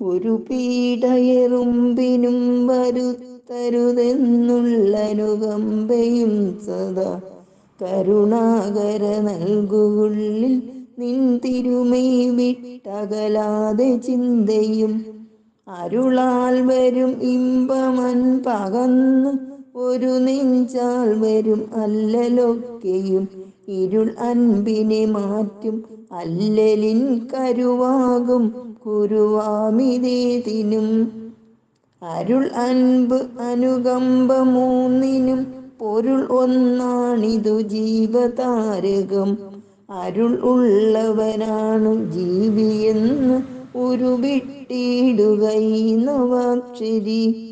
ഒരു പീഡയെറുമ്പിനും വരുത്തരുതെന്നുള്ളനുകമ്പയും സദാ കരുണാകര നൽകുള്ളിൽ നിൻ തിരുമൈ വിട്ടകലാതെ ചിന്തയും അരുളാൽ വരും ഇമ്പമൻ പകന്ന് ഒരു നെഞ്ചാൽ വരും അല്ലലൊക്കെയും ഇരുൾ അൻപിനെ മാറ്റും അല്ലലിൻ കരുവാകും കുരുവാമിതേതിനും അരുൾ അൻപ് അനുകമ്പ മൂന്നിനും പൊരുൾ ഒന്നാണിതു ജീവതാരകം. അരുൾ ഉള്ളവനാണു ജീവിയെന്ന് ഉരുവിട്ടിടുകൈനവാക്ഷരി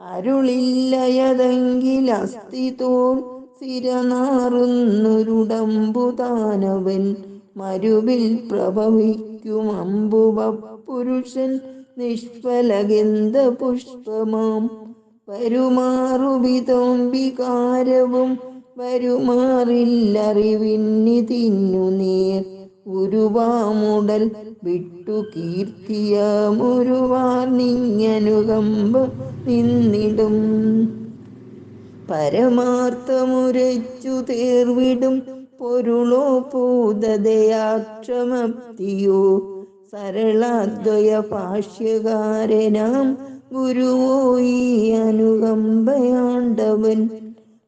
അരുളില്ലയതെങ്കിൽ അസ്ഥിതോൾ സ്ഥിരനാറുന്നൊരുടമ്പുതാനവൻ മരുവിൽ പ്രഭവിക്കും അമ്പുവ പുരുഷൻ നിഷ്ഫലഗന്ധ പുഷ്പമാം വരുമാറുവിതോംബികാരവും വരുമാറില്ലറിവിന്നി തിന്നു നേർ. ഉരുവാമുടൽ വിട്ടു കീർത്തിയാമുരുവാ നിങ്ങനുകമ്പ നിന്നിടും. പരമാർത്ഥമുരച്ചു തേർവിടും പൊരുളോ പൂതതയാക്ഷമപ്തിയോ സരളാദ്വയ ഭാഷ്യകാരനാം ഗുരുവോ ഈ അനുകമ്പയാണ്ടവൻ.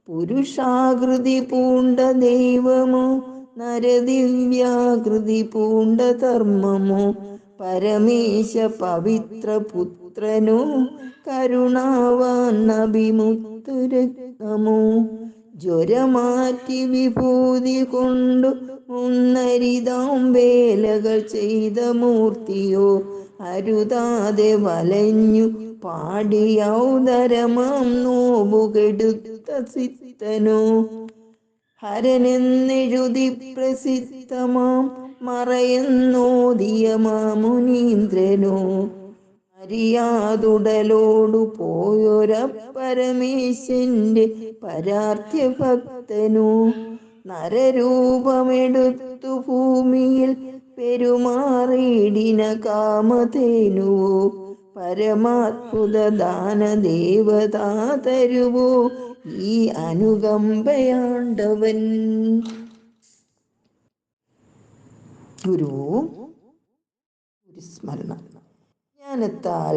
പുരുഷാകൃതി പൂണ്ട ദൈവമോ നരദിവ്യാകൃതി പൂണ്ട ധർമ്മമോ? പരമേശ പവിത്ര പുത്രനോ കരുണാവാൻ അഭിമുക്തരത്നമോ ജ്വരമാറ്റി വിഭൂതി കൊണ്ടു വേലകൾ ചെയ്ത മൂർത്തിയോ അരുതാതെ വലഞ്ഞു പാടിയൗദരമാം നോവുകെടുത്ത സിത്തനോ ഹരനെന്നെഴുതി പ്രസിദ്ധമാം മറയെന്നോദിയ മാമുനീന്ദ്രനോ. അറിയാതുടലോടു പോയൊര പരാർത്ഥ്യ ഭക്തനു നരരൂപമെടുത്തു ഭൂമിയിൽ പെരുമാറിയിടിന കാമതേനുവോ പരമാത്ഭുത ദാന ദേവതാ തരുവോ ഈ അനുകമ്പയാണ്ടവൻ. ഗുരു സ്മരണ. ജ്ഞാനത്താൽ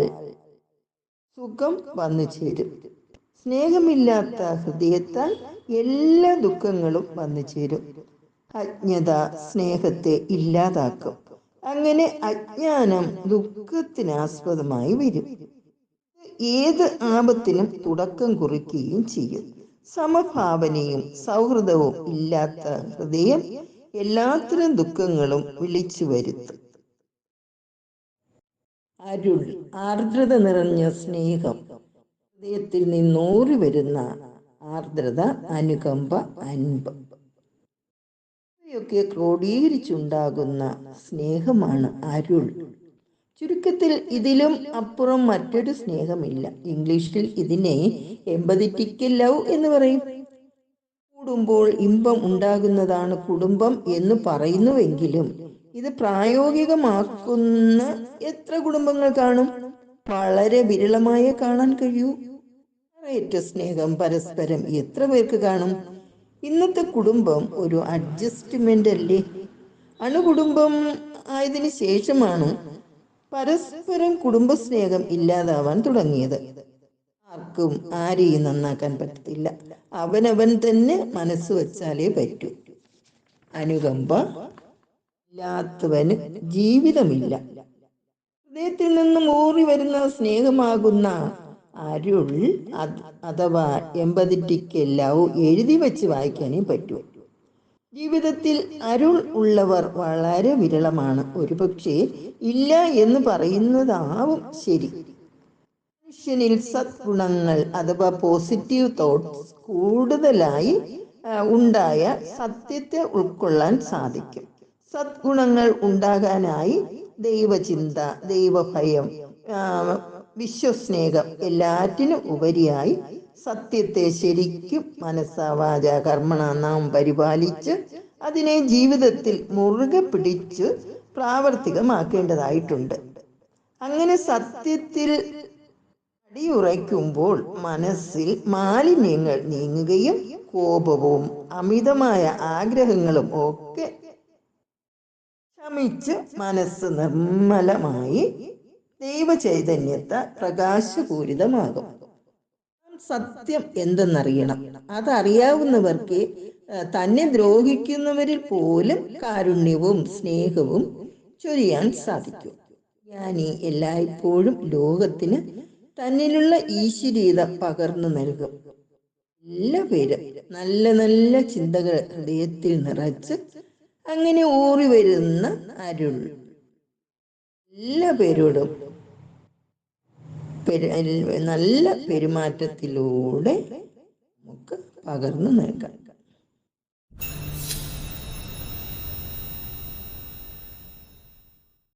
സുഖം വന്നു ചേരും. സ്നേഹമില്ലാത്ത ഹൃദയത്താൽ എല്ലാ ദുഃഖങ്ങളും വന്നു ചേരും. അജ്ഞത സ്നേഹത്തെ ഇല്ലാതാക്കും. അങ്ങനെ അജ്ഞാനം ദുഃഖത്തിനാസ്പദമായി വരും. ഏത് ആപത്തിനും തുടക്കം കുറിക്കുകയും ചെയ്യും. സമഭാവനയും സൗഹൃദവും ഇല്ലാത്ത ഹൃദയം എല്ലാത്തരം ദുഃഖങ്ങളും വിളിച്ചു വരുത്തും. അരുൾ ആർദ്രത നിറഞ്ഞ സ്നേഹം. ഹൃദയത്തിൽ നിന്നോറി വരുന്ന ആർദ്രത അനുകമ്പ അൻപ്. ഇവയൊക്കെ ക്രോഡീകരിച്ചുണ്ടാകുന്ന സ്നേഹമാണ് അരുൾ. ചുരുക്കത്തിൽ ഇതിലും അപ്പുറം മറ്റൊരു സ്നേഹമില്ല. ഇംഗ്ലീഷിൽ ഇതിനെ എമ്പതിറ്റിക്കൽ ലവ് എന്ന് പറയും. കൂടുമ്പോൾ ഇമ്പം ഉണ്ടാകുന്നതാണ് കുടുംബം എന്ന് പറയുന്നുവെങ്കിലും ഇത് പ്രായോഗികമാക്കുന്ന എത്ര കുടുംബങ്ങൾ കാണും? വളരെ വിരളമായേ കാണാൻ കഴിയൂ. ഏറ്റ സ്നേഹം പരസ്പരം എത്ര പേർക്ക് കാണും? ഇന്നത്തെ കുടുംബം ഒരു അഡ്ജസ്റ്റ്മെന്റ് അല്ലേ? അണുകുടുംബം ആയതിനു ശേഷമാണ് പരസ്പരം കുടുംബ സ്നേഹം ഇല്ലാതാവാൻ തുടങ്ങിയത്. ആർക്കും ആരെയും നന്നാക്കാൻ പറ്റത്തില്ല. അവനവൻ തന്നെ മനസ്സ് വച്ചാലേ പറ്റൂ. അനുകമ്പ ഇല്ലാത്തവന് ജീവിതമില്ല. ഹൃദയത്തിൽ നിന്നും ഊറി വരുന്ന സ്നേഹമാകുന്ന അരുൾ അഥവാ എമ്പതിറ്റിക്ക് എല്ലാവും എഴുതി വെച്ച് വായിക്കാനേ പറ്റൂ. ജീവിതത്തിൽ അരുൾ ഉള്ളവർ വളരെ വിരളമാണ്. ഒരുപക്ഷെ ഇല്ല എന്ന് പറയുന്നതാവും ശരി. മനുഷ്യനിൽ സദ്ഗുണങ്ങൾ അഥവാ പോസിറ്റീവ് തോട്ട്സ് കൂടുതലായി ഉണ്ടായ സത്യത്തെ ഉൾക്കൊള്ളാൻ സാധിക്കും. സദ്ഗുണങ്ങൾ ഉണ്ടാകാനായി ദൈവചിന്ത ദൈവഭയം വിശ്വസ്നേഹം എല്ലാറ്റിനും ഉപരിയായി സത്യത്തെ ശരിക്കും മനസ്സാവാച കർമ്മണ നാം പരിപാലിച്ച് അതിനെ ജീവിതത്തിൽ മുറുകെ പിടിച്ച് പ്രാവർത്തികമാക്കേണ്ടതായിട്ടുണ്ട്. അങ്ങനെ സത്യത്തിൽ അടിയുറയ്ക്കുമ്പോൾ മനസ്സിൽ മാലിന്യങ്ങൾ നീങ്ങുകയും കോപവും അമിതമായ ആഗ്രഹങ്ങളും ഒക്കെ ശമിച്ച് മനസ്സ് നിർമ്മലമായി ദൈവചൈതന്യത്തെ പ്രകാശപൂരിതമാകും. സത്യം എന്തെന്നറിയണം. അതറിയാവുന്നവർക്ക് തന്നെ ദ്രോഹിക്കുന്നവരിൽ പോലും കാരുണ്യവും സ്നേഹവും ചൊരിയാൻ സാധിക്കും. ജ്ഞാനി എല്ലായ്പ്പോഴും ലോകത്തിന് തന്നിലുള്ള ഈശ്വരീത പകർന്നു നൽകും. എല്ലാ പേരും നല്ല നല്ല ചിന്തകൾ ഹൃദയത്തിൽ നിറച്ച് അങ്ങനെ ഊറി വരുന്ന അരുൾ. എല്ലാ പേരോടും നല്ല പെരുമാറ്റത്തിലൂടെ നമുക്ക് പകർന്നു നൽകാം.